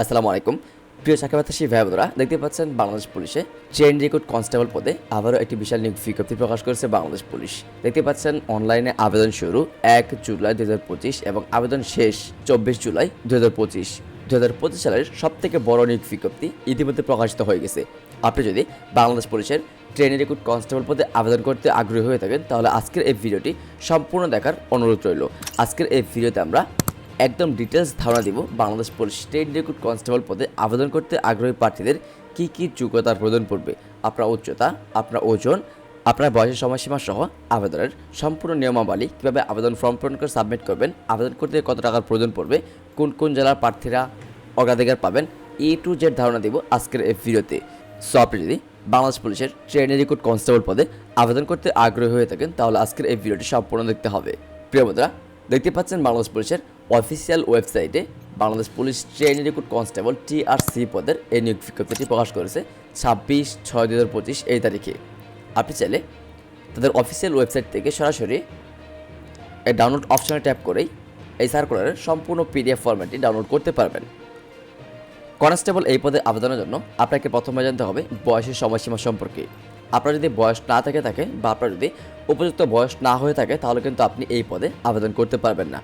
আসসালামু আলাইকুম। প্রিয় চাকরিপ্রার্থী ভাই দেখতে পাচ্ছেন বাংলাদেশ পুলিশে ট্রেন রেকর্ড কনস্টেবল পদে আবারও একটি বিশাল নিয়োগ বিজ্ঞপ্তি প্রকাশ করেছে বাংলাদেশ পুলিশ। দেখতে পাচ্ছেন অনলাইনে আবেদন শুরু এক জুলাই দু হাজার পঁচিশ এবং আবেদন শেষ চব্বিশ জুলাই দু হাজার পঁচিশ। দু হাজার পঁচিশ সালের সব থেকে বড় নিয়োগ বিজ্ঞপ্তি ইতিমধ্যে প্রকাশিত হয়ে গেছে। আপনি যদি বাংলাদেশ পুলিশের ট্রেনের রিক্রুট কনস্টেবল পদে আবেদন করতে আগ্রহী হয়ে থাকেন, তাহলে আজকের এই ভিডিওটি সম্পূর্ণ দেখার অনুরোধ রইল। আজকের এই ভিডিওতে আমরা একদম ডিটেলস ধারণা দিব। Bangladesh police state recruit constable পদে আবেদন করতে আগ্রহী প্রার্থীদের কী কী যোগ্যতার প্রয়োজন পড়বে আপনার উচ্চতা, আপনার ওজন, আপনার বয়সের সময়সীমা সহ আবেদনের সম্পূর্ণ নিয়মাবলী, কীভাবে আবেদন ফর্ম পূরণ করে সাবমিট করবেন, আবেদন করতে কত টাকার প্রয়োজন পড়বে, কোন কোন জেলার প্রার্থীরা অগ্রাধিকার পাবেন এ টু জেড ধারণা দিব আজকের এই ভিডিওতে। সো আপনি যদি বাংলাদেশ পুলিশের ট্রেনের রিক্রুট কনস্টেবল পদে আবেদন করতে আগ্রহী হয়ে থাকেন, তাহলে আজকের এই ভিডিওটি সম্পূর্ণ দেখতে হবে। প্রিয় বন্ধুরা, দেখতে পাচ্ছেন বাংলাদেশ পুলিশের অফিসিয়াল ওয়েবসাইটে Bangladesh police train recruit constable TRC পদের এই নিয়োগ বিজ্ঞপ্তিটি প্রকাশ করেছে ছাব্বিশ ছয় দু হাজার পঁচিশ এই তারিখে। আপনি চাইলে তাদের অফিসিয়াল ওয়েবসাইট থেকে সরাসরি এই ডাউনলোড অপশনে ট্যাপ করেই এই সার্কুলারের সম্পূর্ণ পিডিএফ ফরম্যাটটি ডাউনলোড করতে পারবেন। কনস্টেবল এই পদে আবেদনের জন্য আপনাকে প্রথমে জানতে হবে বয়সের সময়সীমা সম্পর্কে। আপনার যদি বয়স না থেকে থাকে বা আপনার যদি উপযুক্ত বয়স না হয়ে থাকে, তাহলে কিন্তু আপনি এই পদে আবেদন করতে পারবেন না।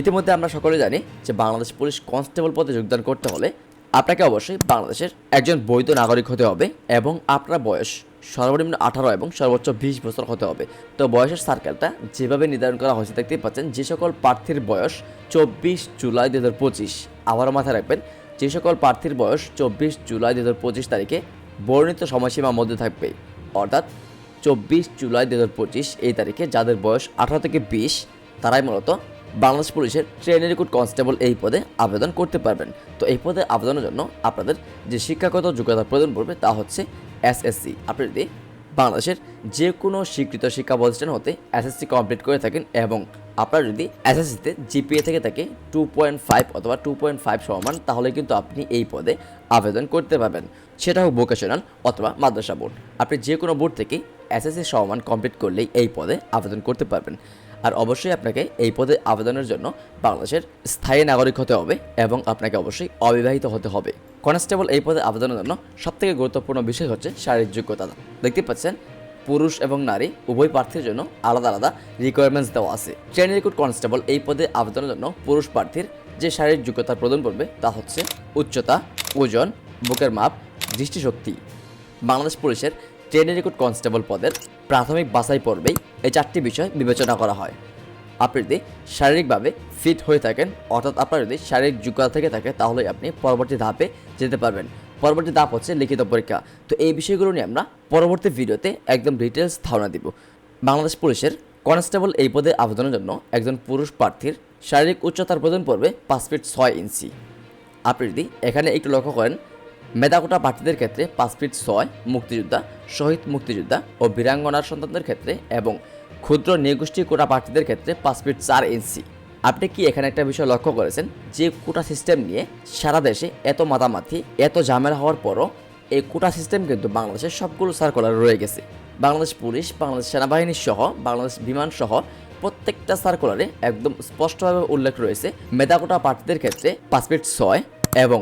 ইতিমধ্যে আমরা সকলে জানি যে বাংলাদেশ পুলিশ কনস্টেবল পদে যোগদান করতে হলে আপনাকে অবশ্যই বাংলাদেশের একজন বৈধ নাগরিক হতে হবে এবং আপনার বয়স সর্বনিম্ন আঠারো এবং সর্বোচ্চ বিশ বছর হতে হবে। তো বয়সের সার্কেলটা যেভাবে নির্ধারণ করা হয়েছে দেখতেই পাচ্ছেন, যে সকল প্রার্থীর বয়স চব্বিশ জুলাই দু হাজার পঁচিশ। আবারও মাথায় রাখবেন, যে সকল প্রার্থীর বয়স চব্বিশ জুলাই দু হাজার পঁচিশ তারিখে বর্ণিত সময়সীমার মধ্যে থাকবে। অর্থাৎ চব্বিশ জুলাই দু হাজার পঁচিশ এই তারিখে যাদের বয়স আঠারো থেকে বিশ, তারাই মূলত বাংলাদেশ পুলিশের ট্রেনের রিক্রুট কনস্টেবল এই পদে আবেদন করতে পারবেন। তো এই পদে আবেদনের জন্য আপনাদের যে শিক্ষাগত যোগ্যতা প্রয়োজন পড়বে তা হচ্ছে এসএসসি। আপনি যদি বাংলাদেশের যে কোনো স্বীকৃত শিক্ষা প্রতিষ্ঠান হতে এসএসসি কমপ্লিট করে থাকেন এবং আপনার যদি এসএসসিতে জিপিএ থেকে থাকে টু পয়েন্ট ফাইভ অথবা টু পয়েন্ট ফাইভ সমান, তাহলে কিন্তু আপনি এই পদে আবেদন করতে পারবেন। সেটা হোক ভোকেশনাল অথবা মাদ্রাসা বোর্ড। আপনি যে কোনো বোর্ড থেকে এসএসসি সমান কমপ্লিট করলেই এই পদে আবেদন করতে পারবেন। আর অবশ্যই আপনাকে এই পদে আবেদনের জন্য বাংলাদেশের স্থায়ী নাগরিক হতে হবে এবং আপনাকে অবশ্যই অবিবাহিত হতে হবে। কনস্টেবল এই পদে আবেদনের জন্য সবথেকে গুরুত্বপূর্ণ বিষয় হচ্ছে শারীরিক যোগ্যতা। দেখতে পাচ্ছেন, পুরুষ এবং নারী উভয় প্রার্থীর জন্য আলাদা আলাদা রিকোয়ারমেন্টস দেওয়া আছে। ট্রেন রিক্রুট কনস্টেবল এই পদে আবেদনের জন্য পুরুষ প্রার্থীর যে শারীরিক যোগ্যতা প্রদান করবে তা হচ্ছে উচ্চতা, ওজন, বুকের মাপ, দৃষ্টিশক্তি। বাংলাদেশ পুলিশের ট্রেন রিক্রুট কনস্টেবল পদের প্রাথমিক বাছাই পর্বেই এই চারটি বিষয় বিবেচনা করা হয়। আপনি যদি শারীরিকভাবে ফিট হয়ে থাকেন, অর্থাৎ আপনার যদি শারীরিক যোগ্যতা থেকে থাকে তাহলে আপনি পরবর্তী ধাপে যেতে পারবেন। পরবর্তী ধাপ হচ্ছে লিখিত পরীক্ষা। তো এই বিষয়গুলো নিয়ে আমরা পরবর্তী ভিডিওতে একদম ডিটেলস ধারণা দিব। বাংলাদেশ পুলিশের কনস্টেবল এই পদে আবেদনের জন্য একজন পুরুষ প্রার্থীর শারীরিক উচ্চতার প্রয়োজন পড়বে পাঁচ ফিট ছয় ইঞ্চি আপনি যদি এখানে একটু লক্ষ্য করেন মেধাকোটা প্রার্থীদের ক্ষেত্রে পাঁচ ফিট ছয় মুক্তিযোদ্ধা, শহীদ মুক্তিযোদ্ধা ও বীরাঙ্গনার সন্তানদের ক্ষেত্রে এবং ক্ষুদ্র নিগোষ্ঠী কোটা প্রার্থীদের ক্ষেত্রে পাঁচ ফিট চার ইঞ্চি। আপনি কি এখানে একটা বিষয় লক্ষ্য করেছেন যে কোটা সিস্টেম নিয়ে সারা দেশে এত মাতামাতি, এত ঝামেলা হওয়ার পরও এই কোটা সিস্টেম কিন্তু বাংলাদেশের সবগুলো সার্কুলার রয়ে গেছে। বাংলাদেশ পুলিশ, বাংলাদেশ সেনাবাহিনী সহ, বাংলাদেশ বিমান সহ প্রত্যেকটা সার্কুলারে একদম স্পষ্টভাবে উল্লেখ রয়েছে মেধাকোটা প্রার্থীদের ক্ষেত্রে পাঁচ ফিট ছয় এবং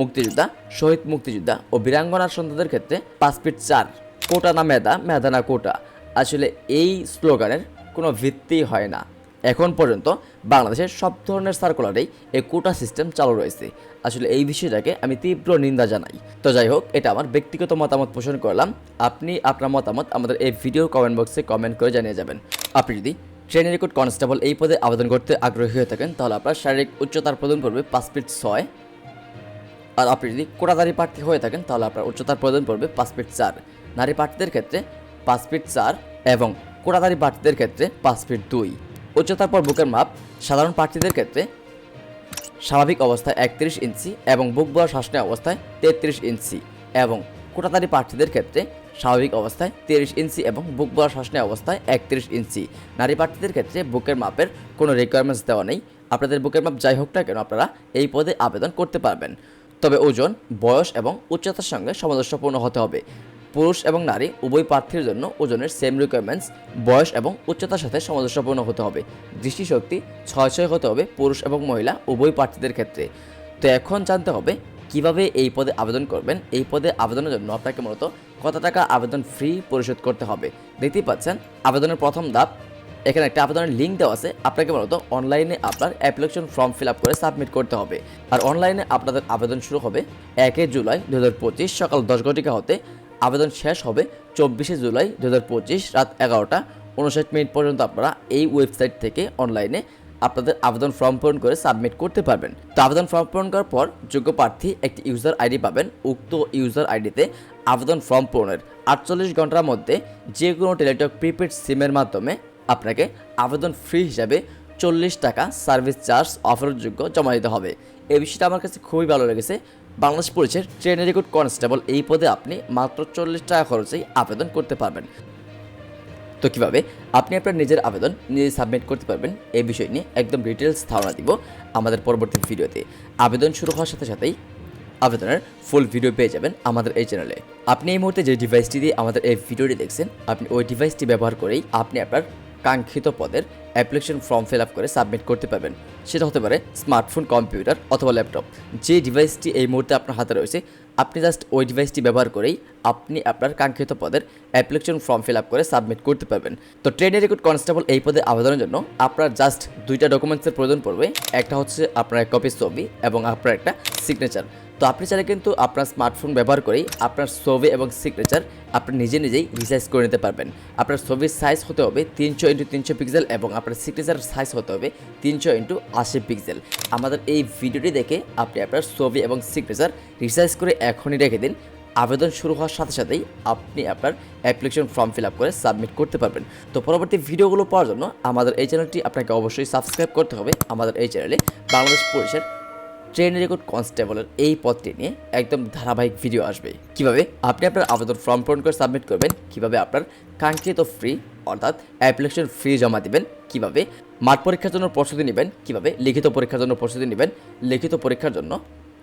মুক্তিযোদ্ধা, শহীদ মুক্তিযোদ্ধা ও বীরাঙ্গনার সন্তানদের ক্ষেত্রে পাঁচ ফিট চার, কোটা না মেধা মেধা না কোটা। আসলে এই স্লোগানের কোনো ভিত্তি হয় না। এখন পর্যন্ত বাংলাদেশের সব ধরনের সার্কুলারেই এই কোটা সিস্টেম চালু রয়েছে। আসলে এই বিষয়টাকে আমি তীব্র নিন্দা জানাই। তো যাই হোক, এটা আমার ব্যক্তিগত মতামত পোষণ করলাম। আপনি, আপনার মতামত আমাদের এই ভিডিও কমেন্ট বক্সে কমেন্ট করে জানিয়ে যাবেন। আপনি যদি ট্রেনের রেকর্ড কনস্টেবল এই পদে আবেদন করতে আগ্রহী হয়ে থাকেন, তাহলে আপনার শারীরিক উচ্চতার প্রদান করবে পাঁচ ফিট ছয় আর আপনি যদি কোটাদারি প্রার্থী হয়ে থাকেন, তাহলে আপনার উচ্চতার প্রয়োজন পড়বে পাঁচ ফিট চার। নারী প্রার্থীদের ক্ষেত্রে পাঁচ ফিট চার এবং কোটাদারি প্রার্থীদের ক্ষেত্রে পাঁচ ফিট দুই। উচ্চতার পর বুকের মাপ, সাধারণ প্রার্থীদের ক্ষেত্রে স্বাভাবিক অবস্থায় একত্রিশ ইঞ্চি এবং বুক বয়স শাসনের অবস্থায় তেত্রিশ ইঞ্চি এবং কোটাদারি প্রার্থীদের ক্ষেত্রে স্বাভাবিক অবস্থায় তিরিশ ইঞ্চি এবং বুক বয়স শাসনের অবস্থায় একত্রিশ ইঞ্চি। নারী প্রার্থীদের ক্ষেত্রে বুকের মাপের কোনো রিকোয়ারমেন্টস দেওয়া নেই। আপনাদের বুকের মাপ যাই হোক না কেন, আপনারা এই পদে আবেদন করতে পারবেন। তবে ওজন, বয়স এবং উচ্চতার সঙ্গে সামঞ্জস্যপূর্ণ হতে হবে। পুরুষ এবং নারী উভয় প্রার্থীর জন্য ওজনের সেম রিকোয়ারমেন্টস বয়স এবং উচ্চতার সাথে সামঞ্জস্যপূর্ণ হতে হবে। দৃষ্টিশক্তি ছয় ছয় হতে হবে পুরুষ এবং মহিলা উভয় প্রার্থীদের ক্ষেত্রে। তো এখন জানতে হবে, কীভাবে এই পদে আবেদন করবেন? এই পদে আবেদনের জন্য আপনাকে মূলত কত টাকা আবেদন ফ্রি পরিশোধ করতে হবে? দেখতেই পাচ্ছেন, আবেদনের প্রথম ধাপ এখানে একটা আবেদনের লিঙ্ক দেওয়া আছে। আপনাকে মূলত অনলাইনে আপনার অ্যাপ্লিকেশন ফর্ম ফিল আপ করে সাবমিট করতে হবে। আর অনলাইনে আপনাদের আবেদন শুরু হবে একে জুলাই দু হাজার পঁচিশ সকাল দশ ঘটিকা হতে। আবেদন শেষ হবে চব্বিশে জুলাই দু হাজার পঁচিশ রাত এগারোটা। উনষাট মিনিট পর্যন্ত আপনারা এই ওয়েবসাইট থেকে অনলাইনে আপনাদের আবেদন ফর্ম পূরণ করে সাবমিট করতে পারবেন। তো আবেদন ফর্ম পূরণ করার পর যোগ্য প্রার্থী একটি ইউজার আইডি পাবেন। উক্ত ইউজার আইডিতে আবেদন ফর্ম পূরণের আটচল্লিশ ঘণ্টার মধ্যে যে কোনো টেলিটক প্রিপেড সিমের মাধ্যমে আপনাকে আবেদন ফ্রি হিসাবে চল্লিশ টাকা সার্ভিস চার্জ অফারের যোগ্য জমা দিতে হবে। এই বিষয়টা আমার কাছে খুবই ভালো লেগেছে। বাংলাদেশ পুলিশের ট্রেনের রেকর্ড কনস্টেবল এই পদে আপনি মাত্র চল্লিশ টাকা খরচেই আবেদন করতে পারবেন। তো কীভাবে? আপনি আপনার নিজের আবেদন নিজে সাবমিট করতে পারবেন। এই বিষয় নিয়ে একদম ডিটেলস ধারণা দিব আমাদের পরবর্তী ভিডিওতে। আবেদন শুরু হওয়ার সাথে সাথেই আবেদনের ফুল ভিডিও পেয়ে যাবেন আমাদের এই চ্যানেলে আপনি এই মুহূর্তে যে ডিভাইসটি দিয়ে আমাদের এই ভিডিওটি দেখছেন, আপনি ওই ডিভাইসটি ব্যবহার করেই আপনি আপনার কাঙ্ক্ষিত পদের অ্যাপ্লিকেশন ফর্ম ফিল আপ করে সাবমিট করতে পারবেন। সেটা হতে পারে স্মার্টফোন কম্পিউটার অথবা ল্যাপটপ যে ডিভাইসটি এই মুহূর্তে আপনার হাতে রয়েছে, আপনি জাস্ট ওই ডিভাইসটি ব্যবহার করেই আপনি আপনার কাঙ্ক্ষিত পদের অ্যাপ্লিকেশন ফর্ম ফিল আপ করে সাবমিট করতে পারবেন। তো ট্রেনের রেকর্ড কনস্টেবল এই পদে আবেদনের জন্য আপনার জাস্ট দুইটা ডকুমেন্টসের প্রয়োজন পড়বে। একটা হচ্ছে আপনার কপি ছবি এবং আপনার একটা সিগনেচার তো আপনি চাইলে কিন্তু আপনার স্মার্টফোন ব্যবহার করেই আপনার ছবি এবং সিগনেচার আপনি নিজে নিজেই রিসাইজ করে নিতে পারবেন। আপনার ছবির সাইজ হতে হবে তিনশো ইন্টু তিনশো পিক্সেল এবং আপনার সিগনেচার সাইজ হতে হবে তিনশো ইন্টু আশি পিক্সেল আমাদের এই ভিডিওটি দেখে আপনি আপনার ছবি এবং সিগনেচার রিসাইজ করে এখনই রেখে দিন। আবেদন শুরু হওয়ার সাথে সাথেই আপনি আপনার অ্যাপ্লিকেশন ফর্ম ফিল আপ করে সাবমিট করতে পারবেন। তো পরবর্তী ভিডিওগুলো পাওয়ার জন্য আমাদের এই চ্যানেলটি আপনাকে অবশ্যই সাবস্ক্রাইব করতে হবে। আমাদের এই চ্যানেলে বাংলাদেশ পুলিশের ট্রেন রেকর্ড কনস্টেবলের এই পদটি নিয়ে একদম ধারাবাহিক ভিডিও আসবে। কীভাবে? আপনি আপনার আবেদন ফর্ম পূরণ করে সাবমিট করবেন, কীভাবে আপনার কাঙ্ক্ষিত ফ্রি অর্থাৎ অ্যাপ্লিকেশন ফ্রি জমা দিবেন, কীভাবে মাঠ পরীক্ষার জন্য প্রস্তুতি নেবেন, কীভাবে লিখিত পরীক্ষার জন্য প্রস্তুতি নেবেন, লিখিত পরীক্ষার জন্য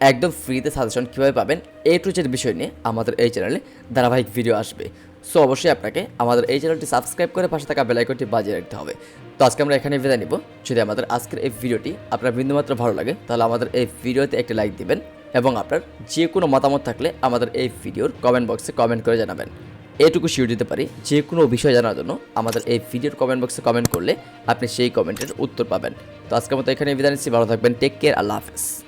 একদম ফ্রিতে সাজেশন কীভাবে পাবেন এই টু জেড বিষয় নিয়ে আমাদের এই চ্যানেলে ধারাবাহিক ভিডিও আসবে। সো অবশ্যই আপনাকে আমাদের এই চ্যানেলটি সাবস্ক্রাইব করে পাশে থাকা বেলাইকনটি বাজিয়ে রাখতে হবে। তো আজকে আমরা এখানে বিদায় নিব। যদি আমাদের আজকের এই ভিডিওটি আপনার বিন্দুমাত্র ভালো লাগে, তাহলে আমাদের এই ভিডিওতে একটি লাইক দিবেন এবং আপনার যে কোনো মতামত থাকলে আমাদের এই ভিডিওর কমেন্ট বক্সে কমেন্ট করে জানাবেন। এটুকু শিওর দিতে পারি যে কোনো বিষয় জানার জন্য আমাদের এই ভিডিওর কমেন্ট বক্সে কমেন্ট করলে আপনি সেই কমেন্টের উত্তর পাবেন। তো আজকের মতো এখানে বিদায় নিচ্ছি। ভালো থাকবেন। টেক কেয়ার আল্লাহ হাফেজ।